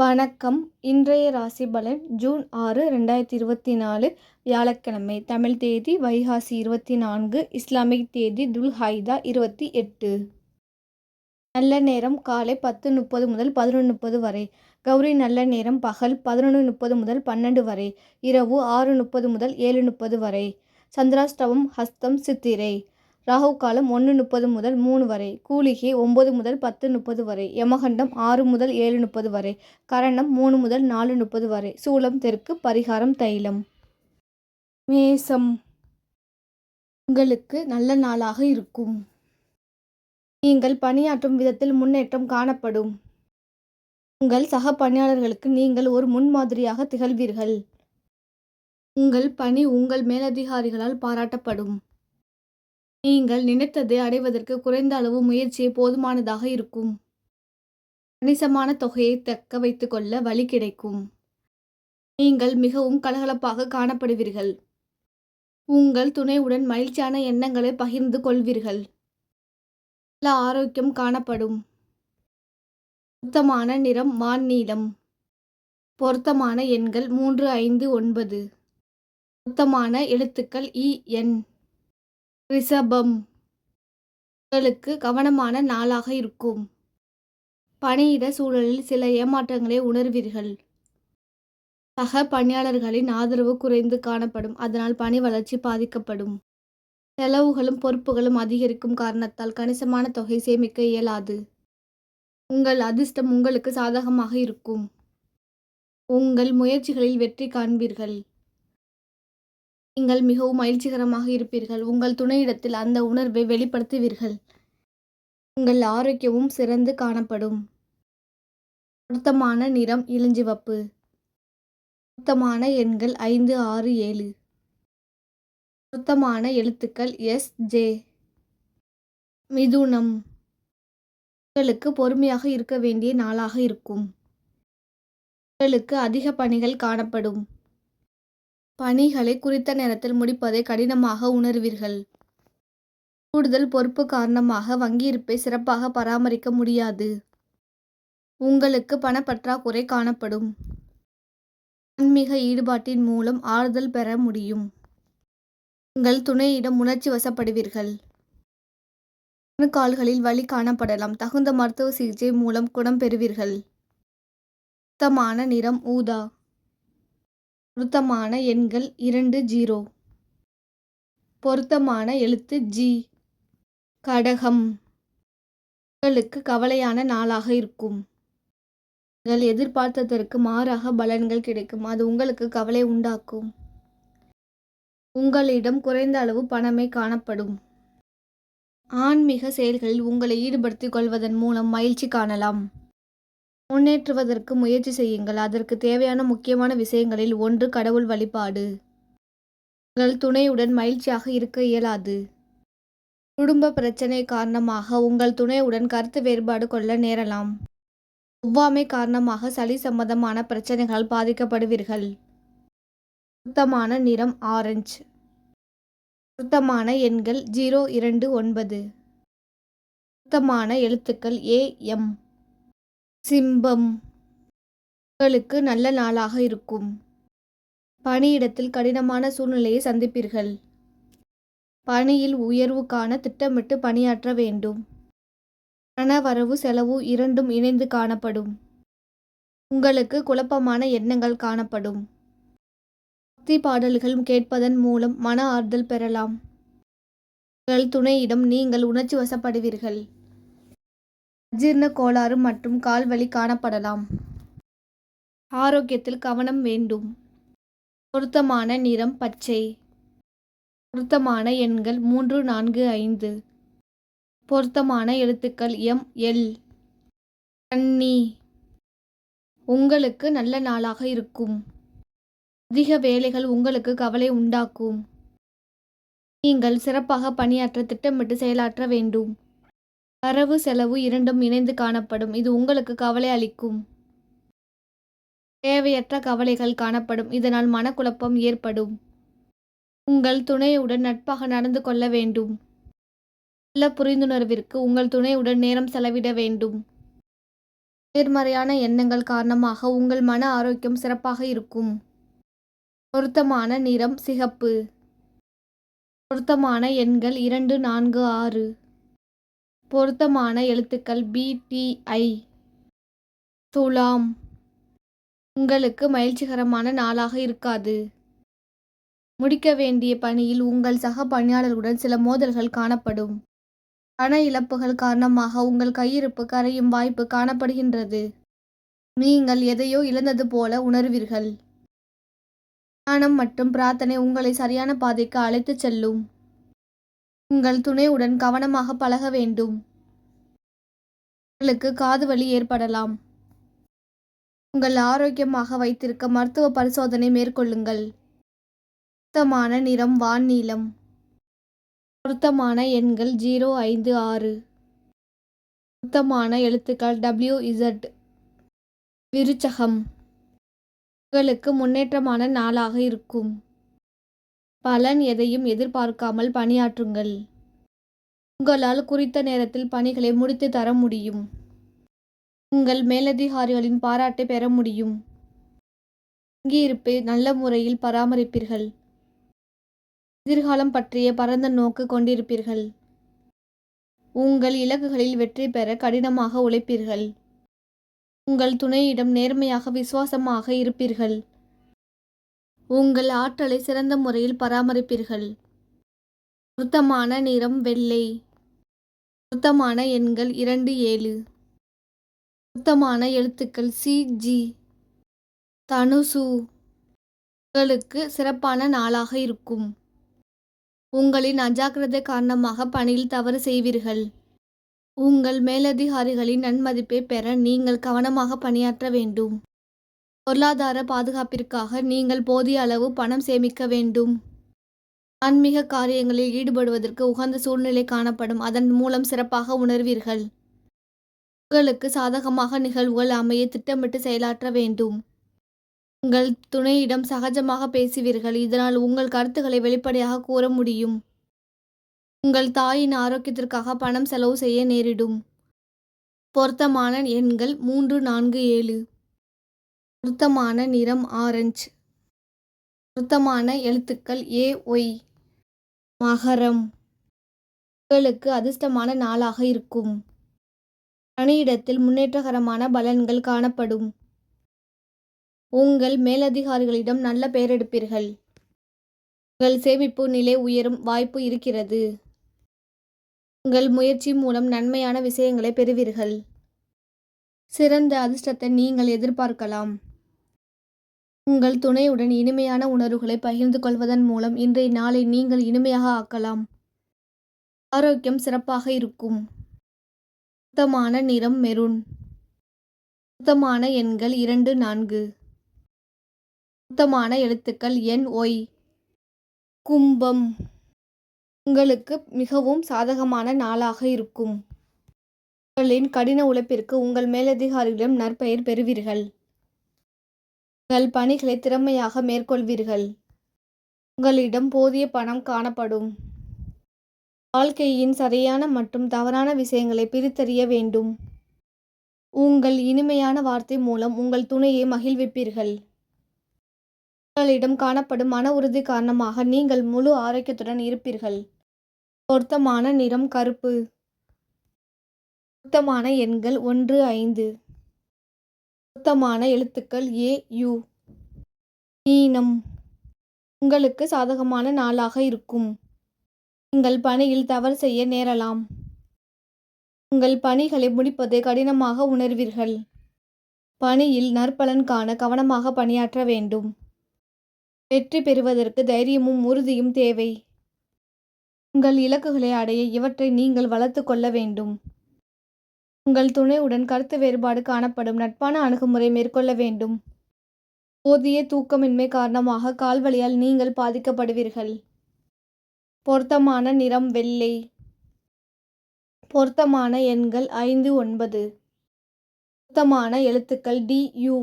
வணக்கம். இன்றைய ராசி பலன் ஜூன் ஆறு ரெண்டாயிரத்தி இருபத்தி நாலு வியாழக்கிழமை. தமிழ் தேதி வைகாசி இருபத்தி நான்கு இஸ்லாமிக் தேதி துல்ஹைதா இருபத்தி எட்டு. நல்ல நேரம் காலை பத்து முப்பது முதல் பதினொன்று முப்பது வரை. கௌரி நல்ல நேரம் பகல் பதினொன்று முப்பது முதல் பன்னெண்டு வரை. இரவு ஆறு முப்பது முதல் ஏழு முப்பது வரை. சந்திராஷ்டவம் ஹஸ்தம் சித்திரை. ராகு காலம் ஒன்று முப்பது முதல் மூணு வரை. கூலிகை ஒம்பது முதல் பத்து முப்பது வரை. யமகண்டம் ஆறு முதல் ஏழு முப்பது வரை. கரணம் மூணு முதல் நாலு முப்பது வரை. சூளம் தெற்கு பரிகாரம் தைலம். மேசம். உங்களுக்கு நல்ல நாளாக இருக்கும். நீங்கள் பணியாற்றும் விதத்தில் முன்னேற்றம் காணப்படும். உங்கள் சக பணியாளர்களுக்கு நீங்கள் ஒரு முன்மாதிரியாக திகழ்வீர்கள். உங்கள் பணி உங்கள் மேலதிகாரிகளால் பாராட்டப்படும். நீங்கள் நினைத்ததை அடைவதற்கு குறைந்த அளவு முயற்சியே போதுமானதாக இருக்கும். கணிசமான தொகையை தக்க வைத்துக்கொள்ள வழி கிடைக்கும். நீங்கள் மிகவும் கலகலப்பாக காணப்படுவீர்கள். உங்கள் துணையுடன் மகிழ்ச்சியான எண்ணங்களை பகிர்ந்து கொள்வீர்கள். நல்ல ஆரோக்கியம் காணப்படும். பொருத்தமான நிறம் வான் நீளம் பொருத்தமான எண்கள் மூன்று ஐந்து ஒன்பது. பொருத்தமான எழுத்துக்கள் இ என். ரிஷபம். உங்களுக்கு கவனமான நாளாக இருக்கும். பணியிட சூழலில் சில ஏமாற்றங்களை உணர்வீர்கள். சக பணியாளர்களின் ஆதரவு குறைந்து காணப்படும். அதனால் பணி வளர்ச்சி பாதிக்கப்படும். செலவுகளும் பொறுப்புகளும் அதிகரிக்கும் காரணத்தால் கணிசமான தொகை சேமிக்க இயலாது. உங்கள் அதிர்ஷ்டம் உங்களுக்கு சாதகமாக இருக்கும். உங்கள் முயற்சிகளில் வெற்றி காண்பீர்கள். நீங்கள் மிகவும் மகிழ்ச்சிகரமாக இருப்பீர்கள். உங்கள் துணையிடத்தில் அந்த உணர்வை வெளிப்படுத்துவீர்கள். உங்கள் ஆரோக்கியமும் சிறந்து காணப்படும். பொருத்தமான நிறம் இளஞ்சிவப்பு. பொருத்தமான எண்கள் ஐந்து ஆறு ஏழு. பொருத்தமான எழுத்துக்கள் எஸ் ஜே. மிதுனம். உங்களுக்கு பொறுமையாக இருக்க வேண்டிய நாளாக இருக்கும். உங்களுக்கு அதிக பணிகள் காணப்படும். பணிகளை குறித்த நேரத்தில் முடிப்பதை கடினமாக உணர்வீர்கள். கூடுதல் பொறுப்பு காரணமாக வங்கியிருப்பை சிறப்பாக பராமரிக்க முடியாது. உங்களுக்கு பணப்பற்றாக்குறை காணப்படும். ஆன்மீக ஈடுபாட்டின் மூலம் ஆறுதல் பெற முடியும். உங்கள் துணையிடம் உணர்ச்சி வசப்படுவீர்கள். கால்களில் வலி காணப்படலாம். தகுந்த மருத்துவ சிகிச்சை மூலம் குணம் பெறுவீர்கள். சுத்தமான நிறம் ஊதா. பொருத்தமான எண்கள் இரண்டு ஜீரோ. பொருத்தமான எழுத்து ஜி. கடகம். உங்களுக்கு கவலையான நாளாக இருக்கும். நீங்கள் எதிர்பார்த்ததற்கு மாறாக பலன்கள் கிடைக்கும். அது உங்களுக்கு கவலை உண்டாக்கும். உங்களிடம் குறைந்த அளவு பணமே காணப்படும். ஆன்மீக செயல்களில் உங்களை ஈடுபடுத்திக் கொள்வதன் மூலம் மகிழ்ச்சி காணலாம். முன்னேற்றுவதற்கு முயற்சி செய்யுங்கள். அதற்கு தேவையான முக்கியமான விஷயங்களில் ஒன்று கடவுள் வழிபாடு. உங்கள் துணையுடன் மகிழ்ச்சியாக இருக்க இயலாது. குடும்ப பிரச்சனை காரணமாக உங்கள் துணையுடன் கருத்து வேறுபாடு கொள்ள நேரலாம். ஒவ்வாமை காரணமாக சளி சம்பந்தமான பிரச்சனைகள் பாதிக்கப்படுவீர்கள். சுத்தமான நிறம் ஆரஞ்சு. சுத்தமான எண்கள் ஜீரோ இரண்டு ஒன்பது. சுத்தமான எழுத்துக்கள் ஏ எம். சிம்பம். உங்களுக்கு நல்ல நாளாக இருக்கும். பணியிடத்தில் கடினமான சூழ்நிலையை சந்திப்பீர்கள். பணியில் உயர்வுக்கான திட்டமிட்டு பணியாற்ற வேண்டும். பண வரவு செலவு இரண்டும் இணைந்து காணப்படும். உங்களுக்கு குழப்பமான எண்ணங்கள் காணப்படும். பக்தி பாடல்கள் கேட்பதன் மூலம் மன ஆறுதல் பெறலாம். உங்கள் துணையிடம் நீங்கள் உணர்ச்சி வசப்படுவீர்கள். அஜீர்ண கோளாறு மற்றும் கால்வலி காணப்படலாம். ஆரோக்கியத்தில் கவனம் வேண்டும். பொருத்தமான நிறம் பச்சை. பொருத்தமான எண்கள் மூன்று நான்கு ஐந்து. பொருத்தமான எழுத்துக்கள் எம் எல். கன்னி உங்களுக்கு நல்ல நாளாக இருக்கும். அதிக வேலைகள் உங்களுக்கு கவலை உண்டாக்கும். நீங்கள் சிறப்பாக பணியாற்ற திட்டமிட்டு செயலாற்ற வேண்டும். வரவு செலவு இரண்டும் இணைந்து காணப்படும். இது உங்களுக்கு கவலை அளிக்கும். தேவையற்ற கவலைகள் காணப்படும். இதனால் மனக்குழப்பம் ஏற்படும். உங்கள் துணையுடன் நட்பாக நடந்து கொள்ள வேண்டும். நல்ல புரிந்துணர்விற்கு உங்கள் துணையுடன் நேரம் செலவிட வேண்டும். நேர்மறையான எண்ணங்கள் காரணமாக உங்கள் மன ஆரோக்கியம் சிறப்பாக இருக்கும். பொருத்தமான நிறம் சிகப்பு. பொருத்தமான எண்கள் இரண்டு நான்கு ஆறு. பொருத்தமான எழுத்துக்கள் பிடிஐ துலாம். உங்களுக்கு மகிழ்ச்சிகரமான நாளாக இருக்காது. முடிக்க வேண்டிய பணியில் உங்கள் சக பணியாளர்களுடன் சில மோதல்கள் காணப்படும். பண இழப்புகள் காரணமாக உங்கள் கையிருப்பு கரையும் வாய்ப்பு காணப்படுகின்றது. நீங்கள் எதையோ இழந்தது போல உணர்வீர்கள். தியானம் மற்றும் பிரார்த்தனை உங்களை சரியான பாதைக்கு அழைத்துச் செல்லும். உங்கள் துணையுடன் கவனமாக பழக வேண்டும். உங்களுக்கு காது வலி ஏற்படலாம். உங்கள் ஆரோக்கியமாக வைத்திருக்க மருத்துவ பரிசோதனை மேற்கொள்ளுங்கள். பொருத்தமான நிறம் வான் நீளம். பொருத்தமான எண்கள் ஜீரோ ஐந்து ஆறு. பொருத்தமான எழுத்துக்கள் டபிள்யூ இசட் விருச்சகம். உங்களுக்கு முன்னேற்றமான நாளாக இருக்கும். பலன் எதையும் எதிர்பார்க்காமல் பணியாற்றுங்கள். உங்களால் குறித்த நேரத்தில் பணிகளை முடித்து தர முடியும். உங்கள் மேலதிகாரிகளின் பாராட்டை பெற முடியும். தங்கியிருப்பை நல்ல முறையில் பராமரிப்பீர்கள். எதிர்காலம் பற்றிய பரந்த நோக்கு கொண்டிருப்பீர்கள். உங்கள் இலக்குகளில் வெற்றி பெற கடினமாக உழைப்பீர்கள். உங்கள் துணையிடம் நேர்மையாக விசுவாசமாக இருப்பீர்கள். உங்கள் ஆற்றலை சிறந்த முறையில் பராமரிப்பீர்கள். பொருத்தமான நிறம் வெள்ளை. பொருத்தமான எண்கள் இரண்டு ஏழு. பொருத்தமான எழுத்துக்கள் சி ஜி. தனுசு. உங்களுக்கு சிறப்பான நாளாக இருக்கும். உங்களின் அஜாக்கிரதை காரணமாக பணியில் தவறு செய்வீர்கள். உங்கள் மேலதிகாரிகளின் நன்மதிப்பை பெற நீங்கள் கவனமாக பணியாற்ற வேண்டும். பொருளாதார பாதுகாப்பிற்காக நீங்கள் போதிய அளவு பணம் சேமிக்க வேண்டும். ஆன்மீக காரியங்களில் ஈடுபடுவதற்கு உகந்த சூழ்நிலை காணப்படும். அதன் மூலம் சிறப்பாக உணர்வீர்கள். உங்களுக்கு சாதகமாக நிகழ்வுகள் அமைய திட்டமிட்டு செயலாற்ற வேண்டும். உங்கள் துணையிடம் சகஜமாக பேசுவீர்கள். இதனால் உங்கள் கருத்துக்களை வெளிப்படையாக கூற முடியும். உங்கள் தாயின் ஆரோக்கியத்திற்காக பணம் செலவு செய்ய நேரிடும். பொருத்தமான எண்கள் மூன்று நான்கு ஏழு. பொருத்தமான நிறம் ஆரஞ்சு. பொருத்தமான எழுத்துக்கள் ஏ ஒய். மகரம். உங்களுக்கு அதிர்ஷ்டமான நாளாக இருக்கும். பணியிடத்தில் முன்னேற்றகரமான பலன்கள் காணப்படும். உங்கள் மேலதிகாரிகளிடம் நல்ல பெயர் எடுப்பீர்கள் உங்கள் சேமிப்பு நிலை உயரும் வாய்ப்பு இருக்கிறது. உங்கள் முயற்சி மூலம் நன்மையான விஷயங்களை பெறுவீர்கள். சிறந்த அதிர்ஷ்டத்தை நீங்கள் எதிர்பார்க்கலாம். உங்கள் துணையுடன் இனிமையான உணர்வுகளை பகிர்ந்து கொள்வதன் மூலம் இன்றைய நாளை நீங்கள் இனிமையாக ஆக்கலாம். ஆரோக்கியம் சிறப்பாக இருக்கும். சுத்தமான நிறம் மெரூன். சுத்தமான எண்கள் இரண்டு நான்கு. சுத்தமான எழுத்துக்கள் என் ஒய். கும்பம். உங்களுக்கு மிகவும் சாதகமான நாளாக இருக்கும். உங்களின் கடின உழைப்பிற்கு உங்கள் மேலதிகாரிகளிடம் நற்பெயர் பெறுவீர்கள். உங்கள் பணிகளை திறமையாக மேற்கொள்வீர்கள். உங்களிடம் போதிய பணம் காணப்படும். வாழ்க்கையின் சரியான மற்றும் தவறான விஷயங்களை பிரித்தறிய வேண்டும். உங்கள் இனிமையான வார்த்தை மூலம் உங்கள் துணையை மகிழ்விப்பீர்கள். உங்களிடம் காணப்படும் மன உறுதி காரணமாக நீங்கள் முழு ஆரோக்கியத்துடன் இருப்பீர்கள். பொருத்தமான நிறம் கருப்பு. பொருத்தமான எண்கள் ஒன்று ஐந்து. பொருத்தமான எழுத்துக்கள் ஏ யு. மீனம் உங்களுக்கு சாதகமான நாளாக இருக்கும். நீங்கள் பணியில் தவறு செய்ய நேரலாம். உங்கள் பணிகளை முடிப்பது கடினமாக உணர்வீர்கள். பணியில் நற்பலன் காண கவனமாக பணியாற்ற வேண்டும். வெற்றி பெறுவதற்கு தைரியமும் உறுதியும் தேவை. உங்கள் இலக்குகளை அடைய இவற்றை நீங்கள் வளர்த்து கொள்ள வேண்டும். உங்கள் துணையுடன் கருத்து வேறுபாடு காணப்படும் நட்பான அணுகுமுறை மேற்கொள்ள வேண்டும். போதிய தூக்கமின்மை காரணமாக கால்வழியால் நீங்கள் பாதிக்கப்படுவீர்கள். பொருத்தமான நிறம் வெள்ளை. பொருத்தமான எண்கள் ஐந்து ஒன்பது. பொருத்தமான எழுத்துக்கள் டி யு.